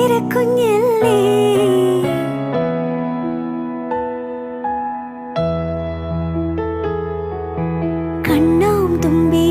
പേരക്കുഞ്ഞല്ലേ കണ്ണാം തുമ്പേ